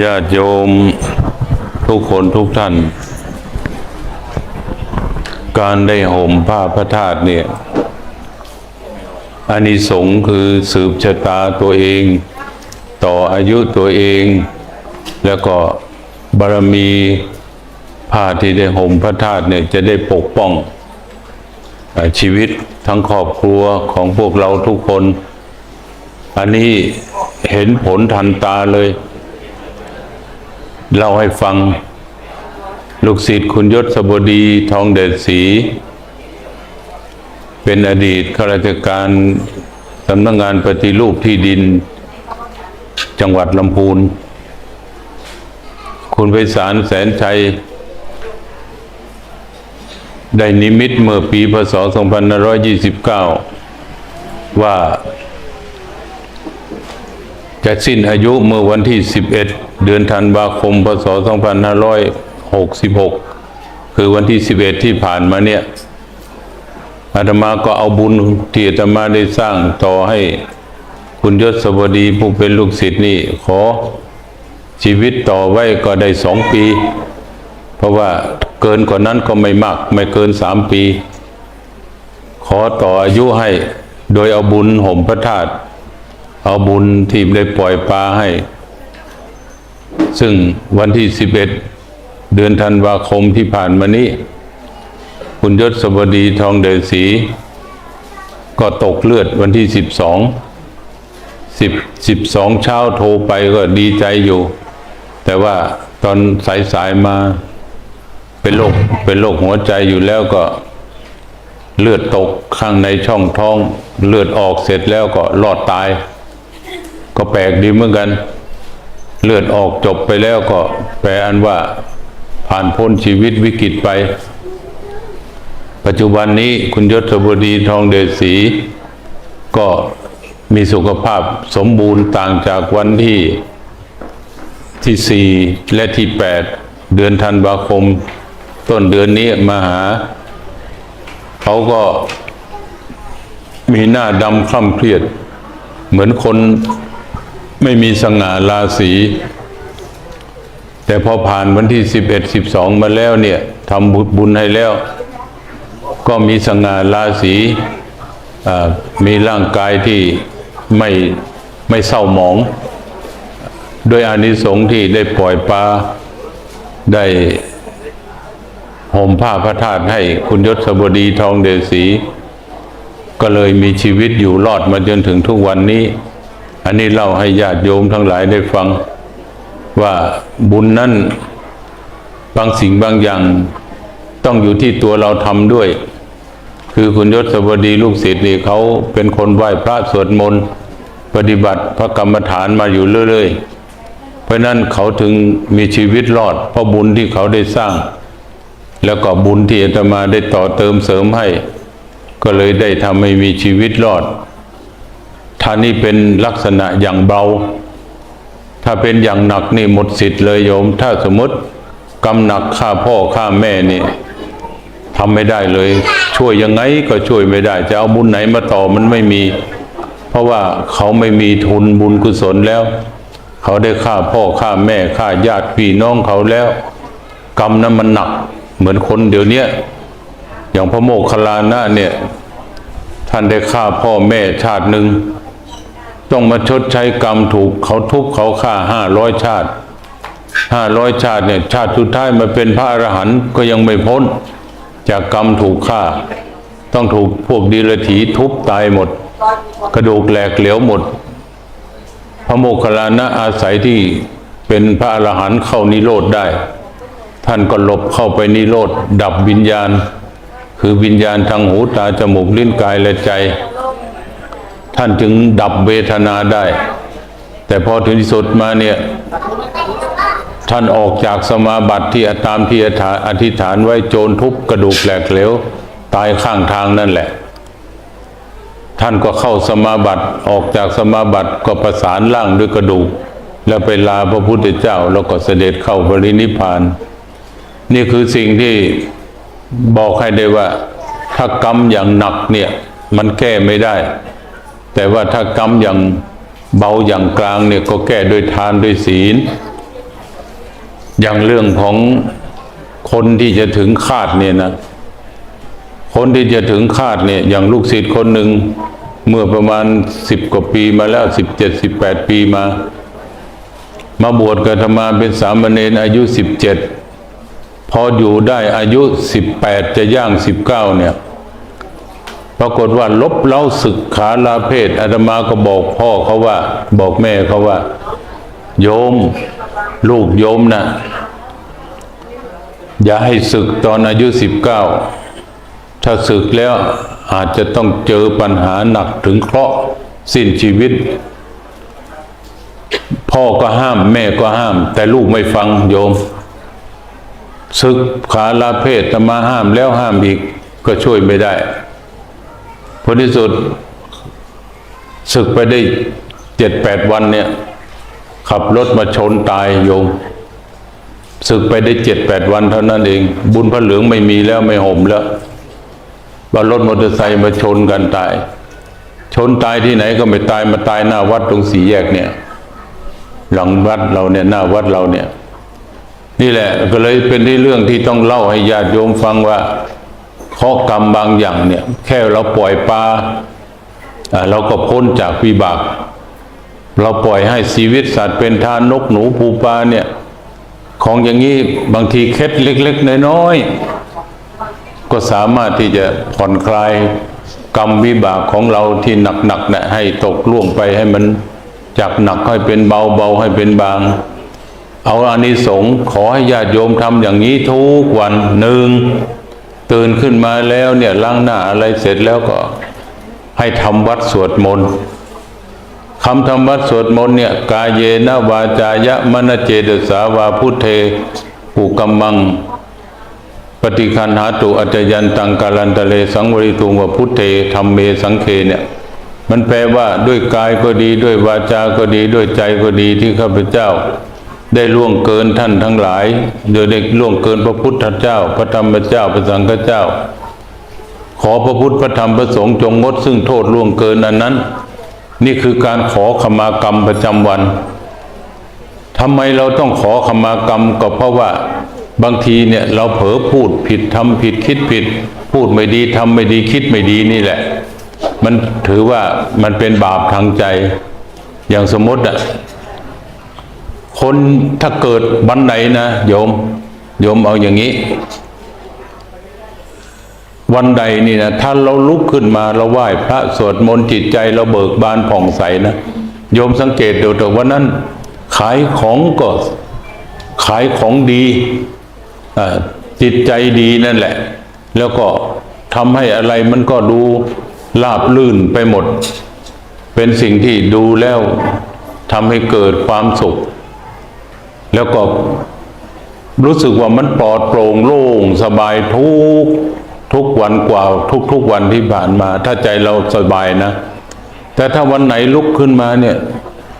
ญาติโยม ทุกคนทุกท่าน การได้ห่มผ้าพระธาตุเนี่ยอานิสงส์คือสืบชะตาตัวเอง ต่ออายุตัวเอง แล้วก็บารมีผ้าที่ได้ห่มพระธาตุเนี่ยจะได้ปกป้องอชีวิตทั้งครอบครัวของพวกเราทุกคน อันนี้เห็นผลทันตาเลย เล่าให้ฟัง ลูกศิษย์คุณยศสบดีทองเดชศรีเป็นอดีตข้าราชการสำนักงานปฏิรูปที่ดิน จังหวัดลำพูน คุณไพศาลแสนชัย ได้นิมิตเมื่อปีพศ2529 ว่า จะสิ้นอายุเมื่อวันที่ 11 เดือนธันวาคม พศ 2566 คือวันที่ 11 ที่ผ่านมาเนี่ยอาตมาก็เอาบุญที่อาตมาได้สร้างต่อให้คุณยศบดีผู้เป็นลูกศิษย์นี่ ขอชีวิตต่อไว้ก็ได้สองปี เพราะว่าเกินกว่านั้นก็ไม่มาก ไม่เกินสามปี ขอต่ออายุให้โดยเอาบุญห่มพระธาตุ เอาบุญที่ได้ปล่อยปลาให้ ซึ่งวันที่11เดือนธันวาคมที่ผ่านมานี้ คุณยศสบดีทองเดชศรีก็ตกเลือดวันที่12 10 12เช้าโทรไปก็ดีใจอยู่ แต่ว่าตอนสายๆมาเป็นโรคเป็นโรคหัวใจอยู่แล้วก็เลือดตกข้างในช่องท้อง เลือดออกเสร็จแล้วก็รอดตาย ก็แปลกดีเหมือนกัน เลือดออกจบไปแล้วก็แปลอันว่าผ่านพ้นชีวิตวิกฤตไป ปัจจุบันนี้คุณยศบดีทองเดชศรีก็มีสุขภาพสมบูรณ์ต่างจากวันที่ที่สี่และที่แปดเดือนธันวาคม ต้นเดือนนี้มาหา เขาก็มีหน้าดำคล่ำเครียด เหมือนคน ไม่มีสง่าราศีแต่พอผ่านวันที่สิบเอ็ดสิบสองมาแล้วเนี่ยทำบุญให้แล้ว ก็มีสง่าราศีมีร่างกายที่ไม่ไม่เศร้าหมอง โดยอานิสงส์ที่ได้ปล่อยปลาได้ห่มผ้าพระธาตุให้คุณยศบดีทองเดชศรีก็เลยมีชีวิตอยู่รอดมาจนถึงทุกวันนี้ อันนี้เล่าให้ญาติโยมทั้งหลายได้ฟังว่าบุญนั้นบางสิ่งบางอย่างต้องอยู่ที่ตัวเราทำด้วย คือคุณยศสวัสดีลูกศิษย์นี่เขาเป็นคนไหว้พระสวดมนต์ปฏิบัติพระกรรมฐานมาอยู่เรื่อยๆ เพราะนั้นเขาถึงมีชีวิตรอด เพราะบุญที่เขาได้สร้าง แล้วก็บุญที่อาตมาได้ต่อเติมเสริมให้ ก็เลยได้ทำให้มีชีวิตรอด ท่านี้เป็นลักษณะอย่างเบา ถ้าเป็นอย่างหนักนี่หมดสิทธิ์เลยโยม ถ้าสมมติกำหนักฆ่าพ่อฆ่าแม่นี่ทำไม่ได้เลย ช่วยยังไงก็ช่วยไม่ได้ จะเอาบุญไหนมาต่อมันไม่มี เพราะว่าเขาไม่มีทุนบุญกุศลแล้ว เขาได้ฆ่าพ่อฆ่าแม่ฆ่าญาติพี่น้องเขาแล้ว กรรมนั้นมันหนัก เหมือนคนเดี๋ยวนี้อย่างพระโมคคัลลานะเนี่ย ท่านได้ฆ่าพ่อแม่ชาติหนึ่ง ต้องมาชดใช้กรรมถูกเขาทุบเขาฆ่าห้าร้อยชาติห้าร้อยชาติเนี่ยชาติสุดท้ายมาเป็นพระอรหันต์ก็ยังไม่พ้น จากกรรมถูกฆ่า ต้องถูกพวกดีลถีทุบตายหมด กระดูกแหลกเหลวหมด พระโมคคัลลานะอาศัยที่เป็นพระอรหันต์เข้านิโรธได้ ท่านก็หลบเข้าไปนิโรธดับวิญญาณ คือวิญญาณทางหูตาจมูกลิ้นกายและใจ ท่านจึงดับเวทนาได้ แต่พอถึงที่สุดมาเนี่ย ท่านออกจากสมาบัติที่ตามที่อธิษฐานไว้โจรทุบกระดูกแหลกเหลวตายข้างทางนั่นแหละ ท่านก็เข้าสมาบัติออกจากสมาบัติก็ประสานร่างด้วยกระดูก แล้วไปลาพระพุทธเจ้าแล้วก็เสด็จเข้าปรินิพพาน นี่คือสิ่งที่บอกให้ได้ว่า ถ้ากรรมอย่างหนักเนี่ย มันแก้ไม่ได้ แต่ว่าถ้ากรรมอย่างเบาอย่างกลางเนี่ยก็แก้ด้วยทานด้วยศีล อย่างเรื่องของคนที่จะถึงคาดเนี่ยนะ คนที่จะถึงคาดเนี่ย อย่างลูกศิษย์คนหนึ่งเมื่อประมาณสิบกว่าปีมาแล้วสิบเจ็ดสิบแปดปีมา มาบวชกับธรรมาเป็นสามเณรอายุสิบเจ็ดพออยู่ได้อายุสิบแปดจะย่างสิบเก้าเนี่ย ปรากฏว่าลบเล้าศึกขาลาเพศอาตมาก็บอกพ่อเขาว่า บอกแม่เขาว่า โยม ลูกโยมนะอย่าให้ศึกตอนอายุสิบเก้าถ้าศึกแล้วอาจจะต้องเจอปัญหาหนักถึงเคราะห์สิ้นชีวิต พ่อก็ห้ามแม่ก็ห้าม แต่ลูกไม่ฟังโยมศึกขาลาเพศตมาห้ามแล้วห้ามอีกก็ช่วยไม่ได้ ผลที่สุดศึกไปได้เจ็ดแปดวันเนี่ย ขับรถมาชนตายโยมศึกไปได้เจ็ดแปดวันเท่านั้นเอง บุญพระเหลืองไม่มีแล้วไม่ห่มแล้วว่ารถมอเตอร์ไซค์มาชนกันตาย ชนตายที่ไหนก็ไม่ตายมาตายหน้าวัดตรงสี่แยกเนี่ย หลังวัดเราเนี่ยหน้าวัดเราเนี่ย นี่แหละก็เลยเป็นที่เรื่องที่ต้องเล่าให้ญาติโยมฟังว่า ข้อกรรมบางอย่างเนี่ยแค่เราปล่อยปลาเราก็พ้นจากวิบาก เราปล่อยให้ชีวิตสัตว์เป็นทานนกหนูปูปลาเนี่ย ของอย่างนี้บางทีเคล็ดเล็ก ๆ น้อยๆก็สามารถที่จะผ่อนคลายกรรมวิบากของเราที่หนักๆนี่ยให้ตกล่วงไปให้มันจากหนักให้เป็นเบาเบาให้เป็นบาง เอาอานิสงส์ขอให้ญาติโยมทำอย่างนี้ทุกวันหนึ่ง ตื่นขึ้นมาแล้วเนี่ยล้างหน้าอะไรเสร็จแล้วก็ให้ทำวัดสวดมนต์คำทำวัดสวดมนต์เนี่ยกายเยนวาจายะมณเจตสาวาพุทเทปุกัมมัง ปฏิคันหาตุอัจจยันตังกาลันตะเลสังวริตุงวพุทเทธรรมเมสังเคเนี่ยมันแปลว่าด้วยกายก็ดีด้วยวาจาก็ดีด้วยใจก็ดีที่ข้าพเจ้า ได้ล่วงเกินท่านทั้งหลายโดยได้ล่วงเกินพระพุทธเจ้า พระธรรมเจ้าพระสังฆเจ้า ขอพระพุทธพระธรรมพระสงฆ์จงงดซึ่งโทษล่วงเกินอันนั้น นี่คือการขอขมากรรมประจำวันทำไมเราต้องขอขมากรรมก็เพราะว่าบางทีเนี่ยเราเผลอพูดผิดทำผิดคิดผิด พูดไม่ดีทำไม่ดีคิดไม่ดีนี่แหละ มันถือว่ามันเป็นบาปทางใจ อย่างสมมติอะ คนถ้าเกิดวันไหนนะโยม โยมเอาอย่างนี้ วันใดนี่นะถ้าเราลุกขึ้นมาเราไหว้พระสวดมนต์จิตใจเราเบิกบานผ่องใสนะโยมสังเกตดูแต่วันนั้น ขายของก็ขายของดีจิตใจดีนั่นแหละ แล้วก็ทำให้อะไรมันก็ดูราบลื่นไปหมด เป็นสิ่งที่ดูแล้วทำให้เกิดความสุข แล้วก็รู้สึกว่ามันปลอดโปร่งโล่งสบายทุกทุกวันกว่าทุกทุกวันที่ผ่านมา ถ้าใจเราสบายนะ แต่ถ้าวันไหนลุกขึ้นมาเนี่ย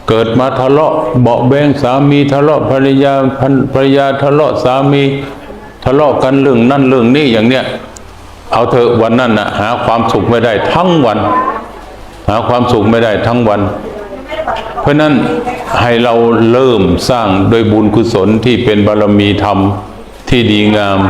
เกิดมาทะเลาะเบาแบงสามีทะเลาะภรรยาภรรภรรยาทะเลาะสามีทะเลาะกันเรื่องนั่นเรื่องนี้อย่างเนี้ยเอาเถอะวันนั้นนะหาความสุขไม่ได้ทั้งวัน หาความสุขไม่ได้ทั้งวัน เพราะนั้นให้เราเริ่มสร้างโดยบุญกุศลที่เป็นบารมีธรรมที่ดีงาม